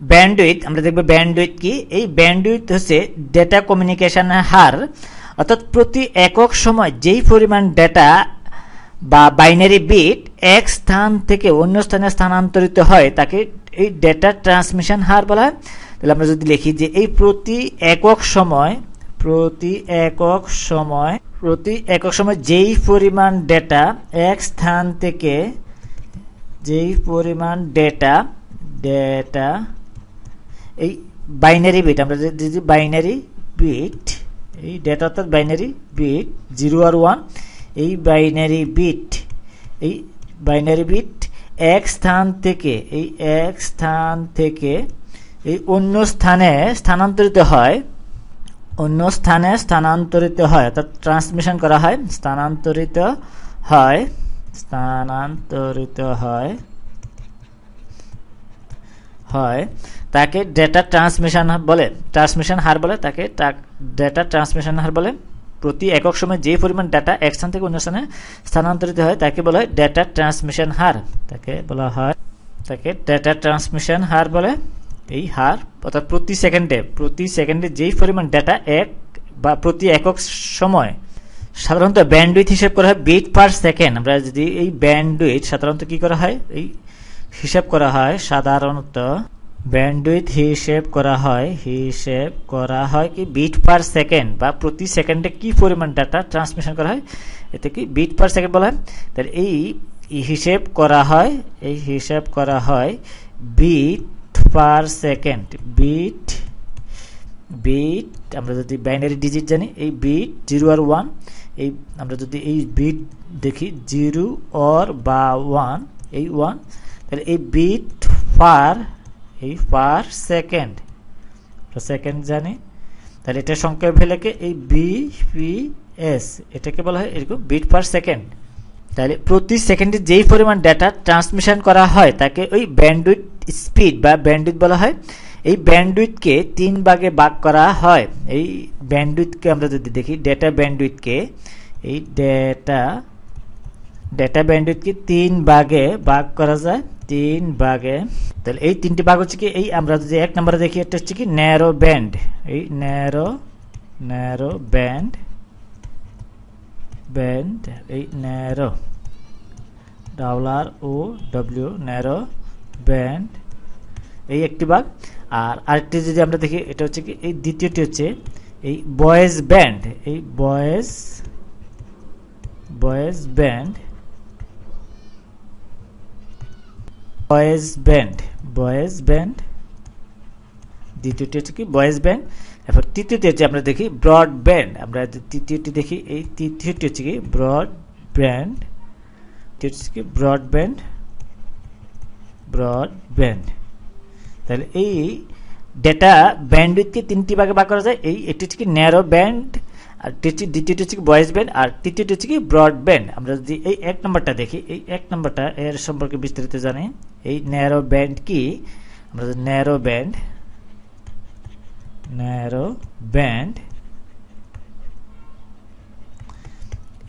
Bandwidth আমরা দেখব bandwidth কি? এই ব্যান্ডউইথ হচ্ছে ডেটা কমিউনিকেশনের হার। অর্থাৎ প্রতি একক সময় যেই পরিমাণ ডেটা বা বাইনারি বিট এক স্থান থেকে অন্য স্থানে স্থানান্তরিত হয়, তাকে এই ডেটা ট্রান্সমিশন হার বলা হয়। তাহলে আমরা যদি লিখি যে এই প্রতি একক সময়, প্রতি একক সময়, প্রতি একক সময় যেই পরিমাণ ডেটা এক স্থান থেকে, যেই পরিমাণ ডেটা ডেটা এই বাইনারি বিট আমরা যদি বাইনারি বিট এই ডেটা অর্থাৎ বাইনারি বিট জিরো আর ওয়ান এই বাইনারি বিট এই বাইনারি বিট এক স্থান থেকে, এই এক স্থান থেকে, এই অন্য স্থানে স্থানান্তরিত হয়, অন্য স্থানে স্থানান্তরিত হয়, অর্থাৎ ট্রান্সমিশন করা হয়, স্থানান্তরিত হয় স্থানান্তরিত হয়। হয়, তাকে ডেটা ট্রান্সমিশন বলে ট্রান্সমিশন হার বলে, তাকে ডেটা ট্রান্সমিশন হার বলে। প্রতি একক সময় যে পরিমাণ ডাটা এক স্থান থেকে অন্য স্থানে স্থানান্তরিত হয়, তাকে বলা হয় ডেটা ট্রান্সমিশন হার। তাকে বলা হয়, তাকে ডেটা ট্রান্সমিশন হার বলে। এই হার, অর্থাৎ প্রতি সেকেন্ডে প্রতি সেকেন্ডে যেই পরিমাণ ডেটা এক বা প্রতি একক সময়, সাধারণত ব্যান্ডউইথ হিসেব করা হয় বিট পার সেকেন্ড আমরা যদি এই ব্যান্ডউইথ সাধারণত কি করা হয়? এই হিসাব করা হয় সাধারণত। ব্যান্ডউইথ হিসেব করা হয়, হিসেব করা হয় কি বিট পার সেকেন্ড বা প্রতি সেকেন্ডে কি পরিমাণ ডাটা ট্রান্সমিশন করা হয়, এতে কি বিট পার সেকেন্ড বলা হয়? তাহলে এই হিসেব করা হয়, এই হিসেব করা হয় bit per second bit bit আমরা যদি বাইনারি ডিজিট জানি, এই বিট জিরো আর ওয়ান এই আমরা যদি এই বিট দেখি জিরো অর বা ওয়ান এই ওয়ান তাহলে এই বিট পার, এই পার সেকেন্ড। সেকেন্ড জানি। তাহলে এটা সংক্ষেপ লেখে এই বি পি এস এটাকে বলা হয় এরকম বিট পার সেকেন্ড। তাহলে প্রতি সেকেন্ডে যেই পরিমাণ ডেটা ট্রান্সমিশন করা হয়, তাকে ওই ব্যান্ডউইথ স্পিড বা ব্যান্ডউইথ বলা হয়। এই ব্যান্ডউইথকে তিন ভাগে ভাগ করা হয়। এই ব্যান্ডউইথকে আমরা যদি দেখি, ডেটা ব্যান্ডউইথকে, এই ডেটা ডেটা ব্যান্ডউইথকে তিন ভাগে ভাগ করা যায়। তিন ভাগে। তাহলে এই তিনটি ভাগ হচ্ছে কি, এই আমরা যদি এক নম্বরে দেখি এটা হচ্ছে কি ন্যারো ব্যান্ড এই ন্যারো ন্যারো ব্যান্ড ব্যান্ড এই ন্যারো ডাউলার ও ডব্লিউ ন্যারো ব্যান্ড এই একটি ভাগ। আর আরেকটি যদি আমরা দেখি, এটা হচ্ছে কি, এই দ্বিতীয়টি হচ্ছে এই বয়েজ ব্যান্ড এই voice voice band voice band voice band দ্বিতীয়টি হচ্ছে কি বয়েজ ব্যান্ড এরপর তৃতীয়টি হচ্ছে আমরা দেখি ব্রড ব্যান্ড আমরা তৃতীয়টি দেখি, এই তৃতীয়টি হচ্ছে কি ব্রড ব্যান্ড হচ্ছে কি ব্রড ব্যান্ড ব্রড ব্যান্ড তাহলে এই ডেটা ব্যান্ডউইথকে তিনটি ভাগে ভাগ করা যায়, এই এটি হচ্ছে কি ন্যারো ব্যান্ড আর দ্বিতীয়টি হচ্ছে কি ভয়েস ব্যান্ড আর তৃতীয়টি হচ্ছে কি ব্রড ব্যান্ড আমরা যদি এই এক নম্বরটা দেখি, এই এক নম্বরটা এর সম্পর্কে বিস্তারিত জানি। এই ন্যারো ব্যান্ড কি আমরা ন্যারো ব্যান্ড ন্যারো ব্যান্ড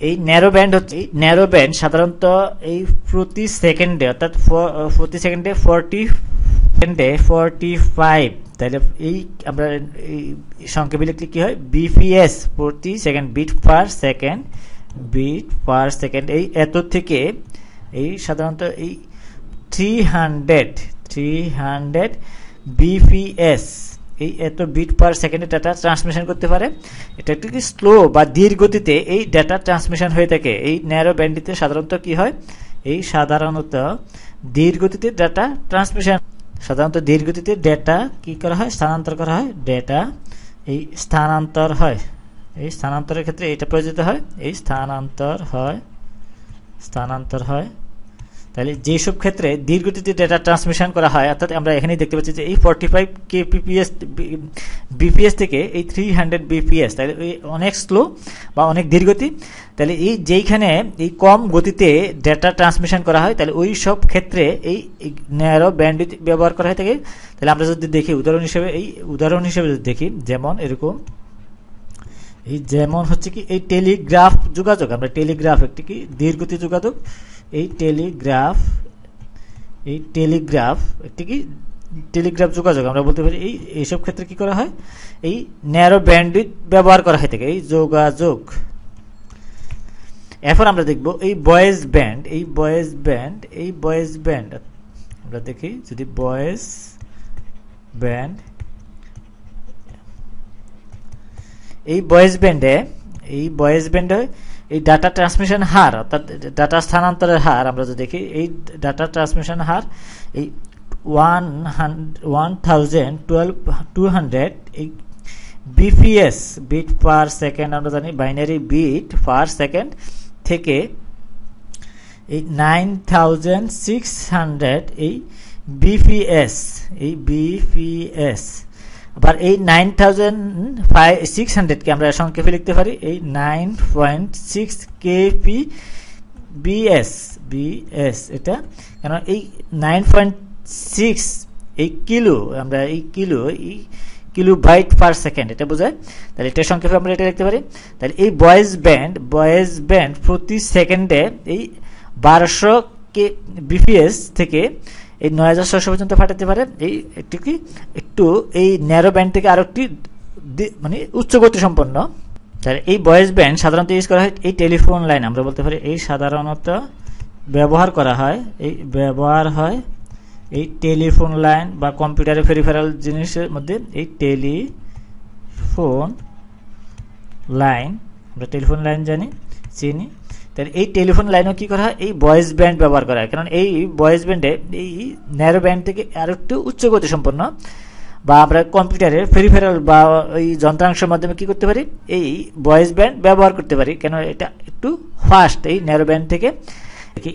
এই ন্যারো ব্যান্ড হচ্ছে ন্যারো ব্যান্ড সাধারণত এই প্রতি সেকেন্ডে অর্থাৎ প্রতি সেকেন্ডে ফোরটি সেকেন্ডে ফোরটি ফাইভ তাহলে এই আমরা এই সংক্ষেপে লিখলে কি হয়? বিপিএস প্রতি second bit per second bit per second এই এত থেকে এই সাধারণত এই three hundred three hundred BPS এই এত বিট পার সেকেন্ডে ডাটা ট্রান্সমিশন করতে পারে। এটা একটু কি স্লো বা ধীর গতিতে এই ডাটা ট্রান্সমিশন হয়ে থাকে। এই ন্যারো ব্যান্ডিতে সাধারণত কি হয়? এই সাধারণত ধীর গতিতে ডাটা ট্রান্সমিশন সাধারণত ধীর গতিতে ডেটা কি করা হয়? স্থানান্তর করা হয়। ডেটা এই স্থানান্তর হয়। এই স্থানান্তরের ক্ষেত্রে এটা প্রয়োজিত হয়। এই স্থানান্তর হয়। স্থানান্তর হয়। তাহলে যেসব ক্ষেত্রে দীর্ঘতিতে ডেটা ট্রান্সমিশন করা হয়, অর্থাৎ আমরা এখানেই দেখতে পাচ্ছি যে এই forty five K PPS BPS থেকে এই থ্রি হান্ড্রেড বিপিএস তাহলে অনেক স্লো বা অনেক ধীরগতি তাহলে এই যেইখানে এই কম গতিতে ডেটা ট্রান্সমিশন করা হয়, তাহলে ওই সব ক্ষেত্রে এই ন্যারো ব্যান্ড ব্যবহার করা হয় থাকে তাহলে আমরা যদি দেখি, উদাহরণ হিসেবে এই উদাহরণ হিসেবে যদি দেখি, যেমন এরকম, এই যেমন হচ্ছে কি, এই টেলিগ্রাফ যোগাযোগ, আমরা টেলিগ্রাফ একটি কি, দীর্ঘতি যোগাযোগ এই টেলিগ্রাফ এই টেলিগ্রাফ একটি কি টেলিগ্রাফ যোগাযোগ, আমরা বলতে পারি এই, এইসব ক্ষেত্রে কি করা হয়? এই ন্যারো ব্যান্ডউইথ ব্যবহার করা হয় থাকে এই যোগাযোগ। এরপর আমরা দেখব এই বয়েজ ব্যান্ড এই বয়েজ ব্যান্ড এই বয়েজ ব্যান্ড আমরা দেখি যদি বয়েজ ব্যান্ড এই বয়েজ ব্যান্ডে এই বয়েজ ব্যান্ডে এই ডাটা ট্রান্সমিশন হার, অর্থাৎ ডাটা স্থানান্তরের হার আমরা যদি দেখি, এই ডাটা ট্রান্সমিশন হার, এই one one thousand twelve two hundred এই বিপিএস বিট পার সেকেন্ড আমরা জানি বাইনারি বিট পার সেকেন্ড থেকে এই নাইন থাউজেন্ড সিক্স হান্ড্রেড এই বিপিএস এই বিপিএস আবার এই নাইন থাউজেন্ড ফাইভ সিক্স হান্ড্রেডকে আমরা সংক্ষেপে লিখতে পারি, এই nine point six K KP BS BS এটা কেন এই নাইন পয়েন্ট সিক্স এই কিলো, আমরা এই কিলো এই কিলো বাইট পার সেকেন্ড, এটা বোঝায়? তাহলে এটা সংক্ষেপে আমরা এটা লিখতে পারি। তাহলে এই বয়েজ ব্যান্ড বয়েজ ব্যান্ড প্রতি সেকেন্ডে এই বারোশো কে বিপিএস থেকে এই নয় হাজার ছয়শো পর্যন্ত ফাটাতে পারে। এই একটু কি? একটু এই ন্যারো ব্যান্ড থেকে আরও একটি মানে উচ্চ গতি সম্পন্ন। এই ভয়েস ব্যান্ড সাধারণত ইউজ করা হয় এই টেলিফোন লাইন আমরা বলতে পারি এই সাধারণত ব্যবহার করা হয়, এই ব্যবহার হয় এই টেলিফোন লাইন বা কম্পিউটারের ফেরিফেরাল জিনিসের মধ্যে এই টেলিফোন লাইন আমরা টেলিফোন লাইন জানি, চিনি। তাহলে এই টেলিফোন লাইনও কি করা হয়? এই ভয়েস ব্যান্ড ব্যবহার করা হয়। কারণ এই ভয়েস ব্যান্ডে এই ন্যারো ব্যান্ড থেকে আরও একটু উচ্চ গতি সম্পন্ন। বা আমরা কম্পিউটারের ফেরিফেরাল বা ওই যন্ত্রাংশের মাধ্যমে কি করতে পারি? এই ভয়েস ব্যান্ড ব্যবহার করতে পারি। কেন এটা একটু ফাস্ট এই ন্যারো ব্যান্ড থেকে।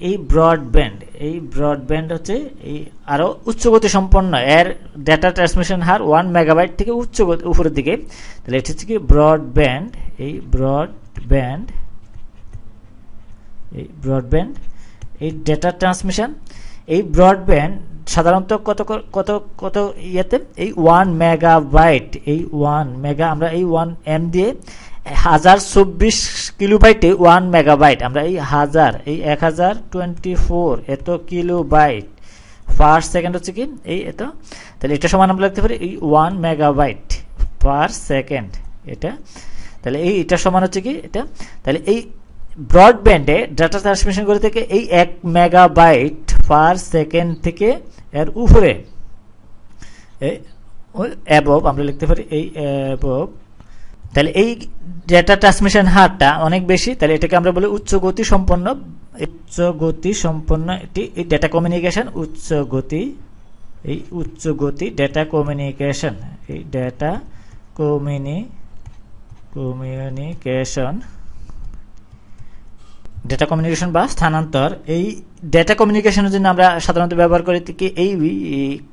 এই ব্রড ব্যান্ড এই ব্রড ব্যান্ড হচ্ছে এই আরও উচ্চগতি সম্পন্ন। এর ডেটা ট্রান্সমিশন হার ওয়ান মেগাবাইট থেকে উচ্চ উপরের দিকে। তাহলে এটা হচ্ছে কি ব্রড ব্যান্ড এই ব্রড ব্যান্ড এই ব্রডব্যান্ড এই ডেটা ট্রান্সমিশন এই ব্রডব্যান্ড সাধারণত কত কত কত ইয়েতে? এই ওয়ান মেগাবাইট এই ওয়ান মেগা আমরা এই ওয়ান এম দিয়ে হাজার চব্বিশ কিলোবাইটে ওয়ান মেগাবাইট আমরা এই হাজার, এই এক হাজার টোয়েন্টি ফোর এত কিলোবাইট। পার সেকেন্ড হচ্ছে কি? এই এত। তাহলে এটা সমান আমরা লিখতে পারি, এই ওয়ান মেগাবাইট পার সেকেন্ড এটা। তাহলে এই এটা সমান হচ্ছে কি? এটা। তাহলে এই ব্রডব্যান্ডে ডাটা ট্রান্সমিশন করে থেকে এই এক মেগাবাইট পার সেকেন্ড থেকে এর উপরে। অ্যাবভ আমরা লিখতে পারি এই অ্যাবভ তাহলে এই ডেটা ট্রান্সমিশন হারটা অনেক বেশি, তাহলে এটাকে আমরা বলি উচ্চ গতি সম্পন্ন। উচ্চ গতি সম্পন্ন এটি এই ডেটা কমিউনিকেশন উচ্চ গতি, এই উচ্চ গতি ডেটা কমিউনিকেশন এই data communi communication data communication বা স্থানান্তর, এই ডেটা কমিউনিকেশনের জন্য আমরা সাধারণত ব্যবহার করে থাকি এই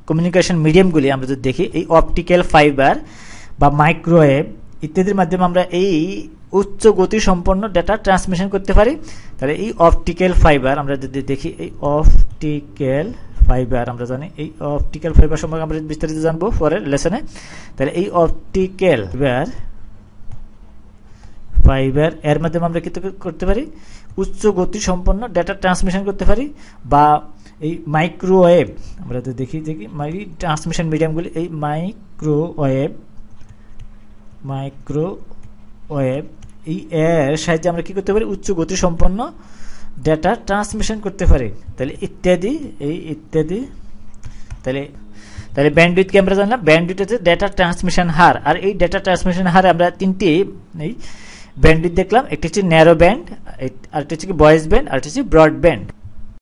কমিউনিকেশন মিডিয়ামগুলি আমরা যদি দেখি, এই অপটিক্যাল ফাইবার বা মাইক্রোওয়েভ ইত্যাদির মাধ্যমে আমরা এই উচ্চ গতি সম্পন্ন ডেটা ট্রান্সমিশন করতে পারি। তাহলে এই অপটিক্যাল ফাইবার আমরা যদি দেখি, এই অপটিক্যাল ফাইবার আমরা জানি, এই অপটিক্যাল ফাইবার সম্পর্কে আমরা বিস্তারিত জানব পরের লেসনে তাহলে এই অপটিক্যাল ফাইবার ফাইবার এর মাধ্যমে আমরা কি করতে পারি? উচ্চ গতি সম্পন্ন ডেটা ট্রান্সমিশন করতে পারি বা এই মাইক্রোওয়েভ আমরা তো দেখি দেখি মাই ট্রান্সমিশন মিডিয়ামগুলি এই মাইক্রোওয়েভ মাইক্রোওয়েভ এই এর সাহায্যে আমরা কী করতে পারি? উচ্চ গতি সম্পন্ন ডেটা ট্রান্সমিশন করতে পারি। তাহলে ইত্যাদি, এই ইত্যাদি, তাহলে তাহলে ব্যান্ডউইথকে আমরা জানলাম? ব্যান্ডউইথ হচ্ছে ডেটা ট্রান্সমিশন হার। আর এই ডেটা ট্রান্সমিশন হারে আমরা তিনটি, এই ব্যান্ডউইথ দেখলাম, একটি হচ্ছে ন্যারো ব্যান্ড আরেকটি হচ্ছে কি বয়েস ব্যান্ড আর হচ্ছে ব্রড ব্যান্ড